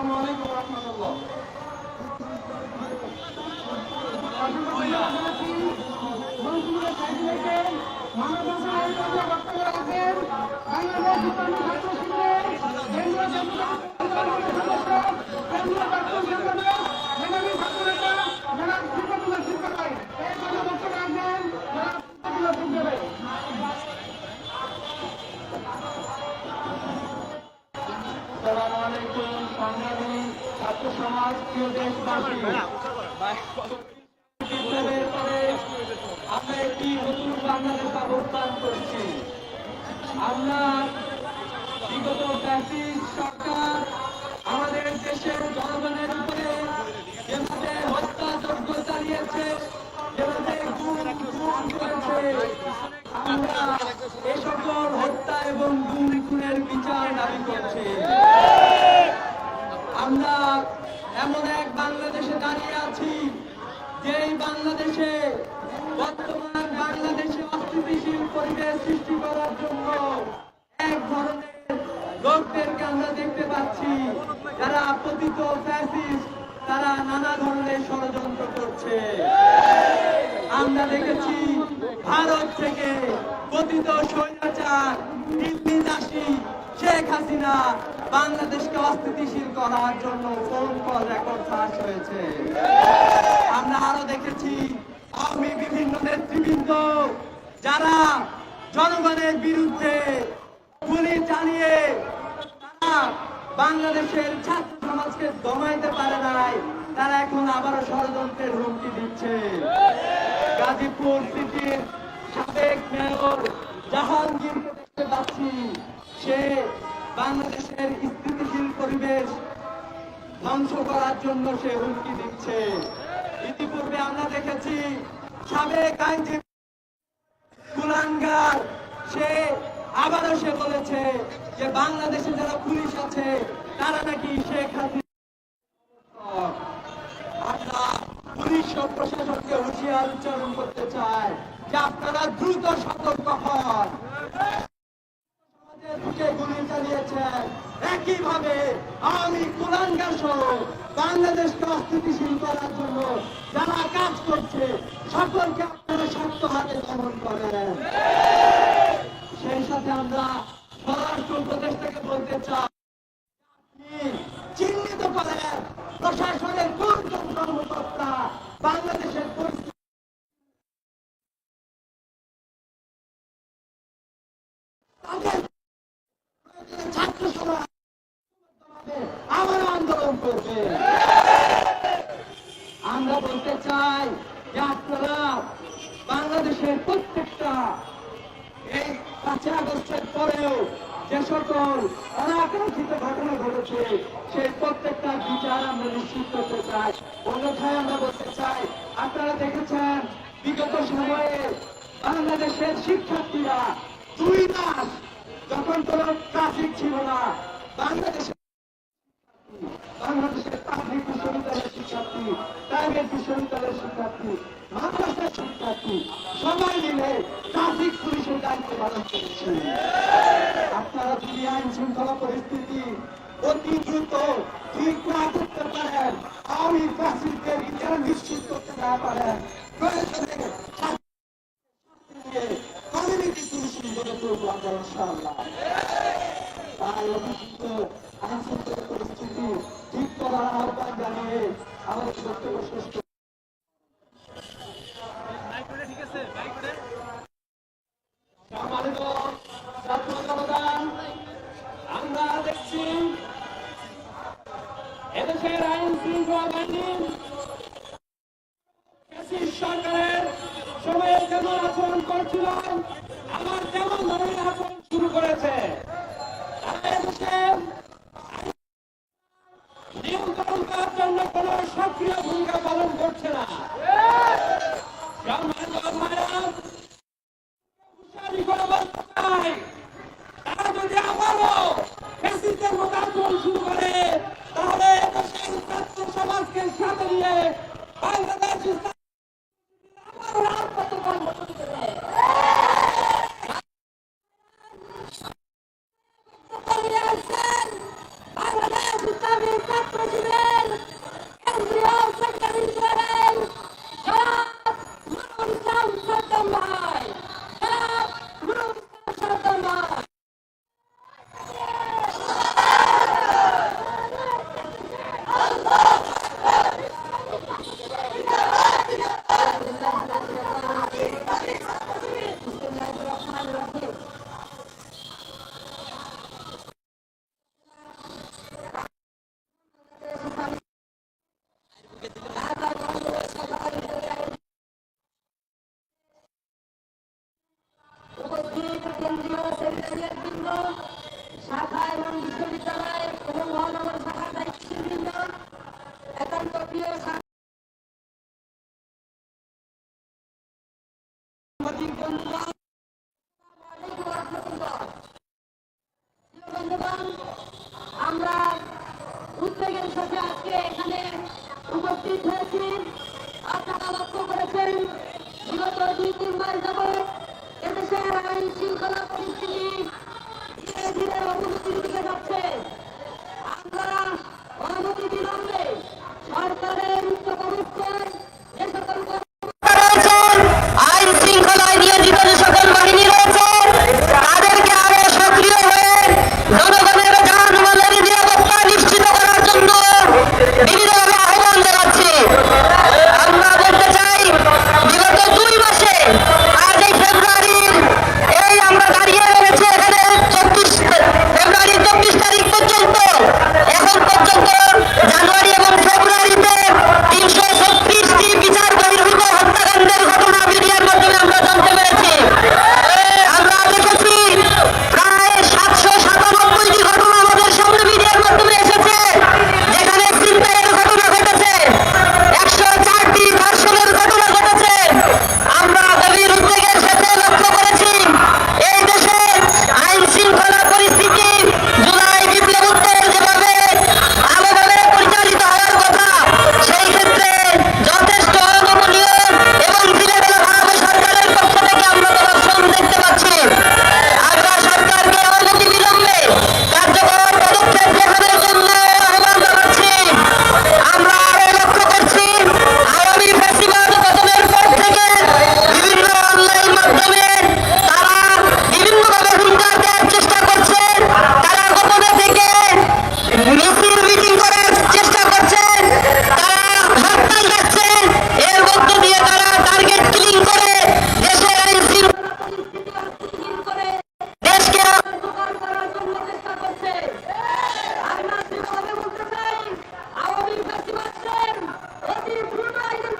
আসসালামু আলাইকুম। সরকার আমাদের দেশের জনগণের উপরে যেভাবে হত্যাযজ্ঞ চালিয়েছে, যেভাবে করেছে, আমরা এ সকল হত্যা এবং গুম খুনের বিচার দাবি করছি আমরা এমন এক বাংলাদেশে দাঁড়িয়ে আছি, যেই বাংলাদেশে বর্তমান বাংলাদেশে অস্থিতিশীল পরিবেশ সৃষ্টি করার জন্য এক ধরনের লোকদেরকে আমরা দেখতে পাচ্ছি। যারা পতিত তারা নানা ধরনের ষড়যন্ত্র করছে। আমরা দেখেছি ভারত থেকে পতিত স্বৈরাচার, দিল্লি দাসী শেখ হাসিনা বাংলাদেশকে অস্থিতিশীল করার জন্য ফোন কল রেকর্ড ফাঁস হয়েছে। আমরা আরও দেখেছি আওয়ামী বিভিন্ন নেতৃবৃন্দ যারা জনগণের বিরুদ্ধে গুলি চালিয়ে বাংলাদেশের ছাত্র সমাজকে দমাইতে পারে নাই, তারা এখন আবারও ষড়যন্ত্রের হুমকি দিচ্ছে। গাজীপুর সিটির সাবেক মেয়র জাহাঙ্গীরকে দেখতে পাচ্ছি। সে বাংলাদেশের স্থিতিশীল পরিবেশ ধ্বংস করার জন্য সে হুমকি দিচ্ছে। ইতিপূর্বে আমরা দেখেছি সাবেক আইনজীবী কুলাঙ্গার, সে আবারও সে বলেছে যে বাংলাদেশে যারা পুলিশ আছে, তারা নাকি শেখ হাসিনা পুলিশ ও প্রশাসনকে হুঁশিয়ার উচ্চারণ করতে চাই যে আপনারা দ্রুত সতর্ক হন সমাজের বুকে চালিয়েছেন একইভাবে আমি কুলাঙ্গার সহ বাংলাদেশকে অস্থিতিশীল করার জন্য যারা কাজ করছে, সকলকে আপনারা শক্ত হাতে দমন করেন। সেই সাথে আমরা স্বরাষ্ট্র উপদেষ্টাকে বলতে চাই চিহ্নিত করেন প্রশাসনের কোন কর্মকর্তা আবার আন্দোলন করবে আমরা বলতে চাই আপনারা বাংলাদেশের প্রত্যেকটা এই পাঁচই আগস্টের পরেও যে সকল অনাকাঙ্ক্ষিত ঘটনা ঘটেছে, সেই প্রত্যেকটা বিচার আমরা নিশ্চিত করতে চাই। অন্যথায় আমরা বলতে চাই, আপনারা দেখেছেন, বিগত সময়ে বাংলাদেশের শিক্ষার্থীরা দুই মাস যখন কোনো ট্রাফিক ছিল না বাংলাদেশে বাংলাদেশের পাবলিক বিশ্ববিদ্যালয়ের শিক্ষার্থী, প্রাইভেট বিশ্ববিদ্যালয়ের শিক্ষার্থী, মাদ্রাসার শিক্ষার্থী, সবাই মিলে ট্রাফিক পুলিশের দায়িত্ব পালন করেছে। আপনারা যদি আইন শৃঙ্খলা পরিস্থিতি অতি দ্রুত ঠিক না করতে পারেন আওয়ামী ফ্যাসিলকে বিচার নিশ্চিত করতে না পারেন এদেশের আইন শৃঙ্খলা বাহিনী সরকারের সময়ে যেমন আচরণ করছিল আবার তেমন ধরনের আচরণ শুরু করেছে নিয়ন্ত্রণ করার জন্য কোন সক্রিয় ভূমিকা পালন করছে না তারা যদি আবারও শুরু করে তাহলে এদেশের ছাত্র সমাজকে সাথে নিয়ে বাংলাদেশ Come on! আনন্দের সাথে এখানে উপস্থিত হয়েছি। আপনারা লক্ষ্য করেছেন, বিগত দুই, তিন মাস যাবৎ এদেশের আইন শৃঙ্খলা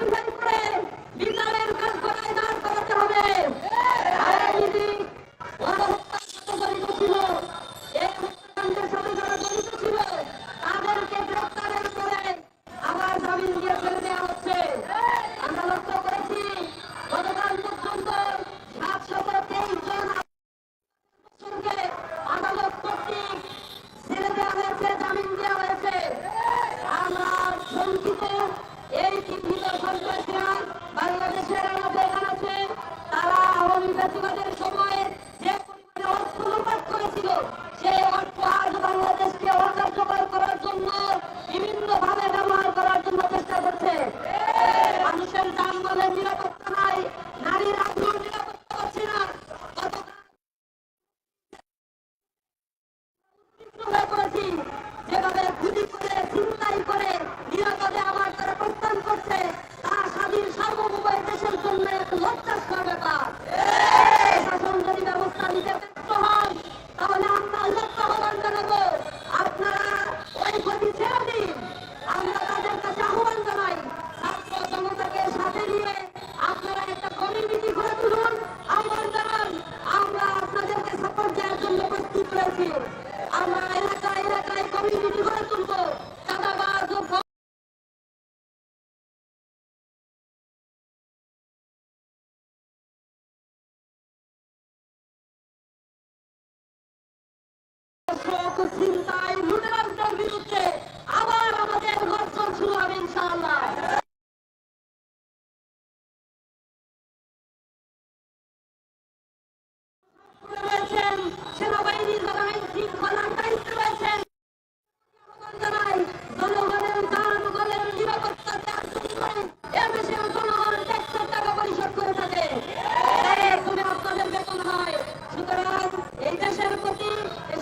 সংশোধন করে বিনা Loftus up.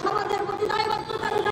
সমাজের প্রতি দায়বদ্ধতা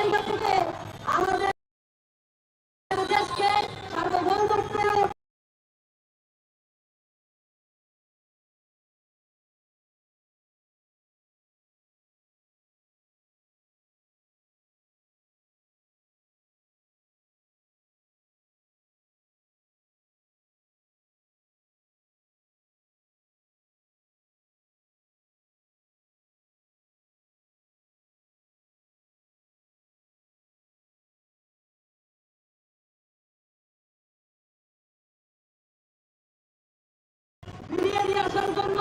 ফিরিয়ে নিয়ে আসার জন্য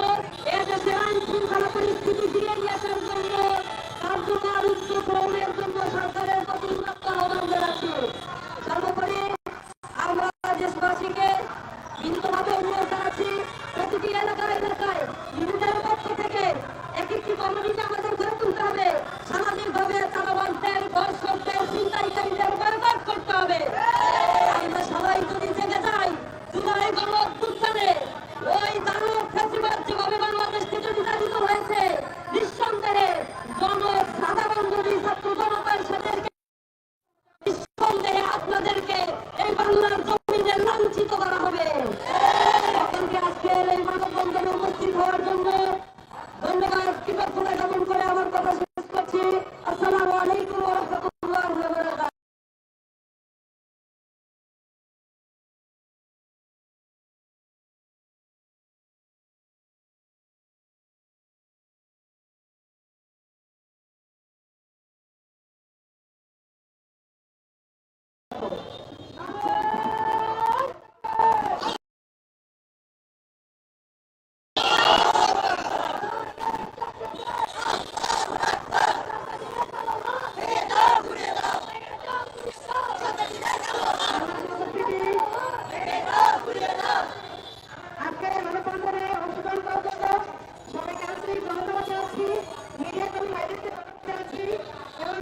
এদেশে আইন শৃঙ্খলা 事故が সবাইকে আন্তরিক ধন্যবাদ জানাচ্ছি। মিডিয়া কর্মী এবং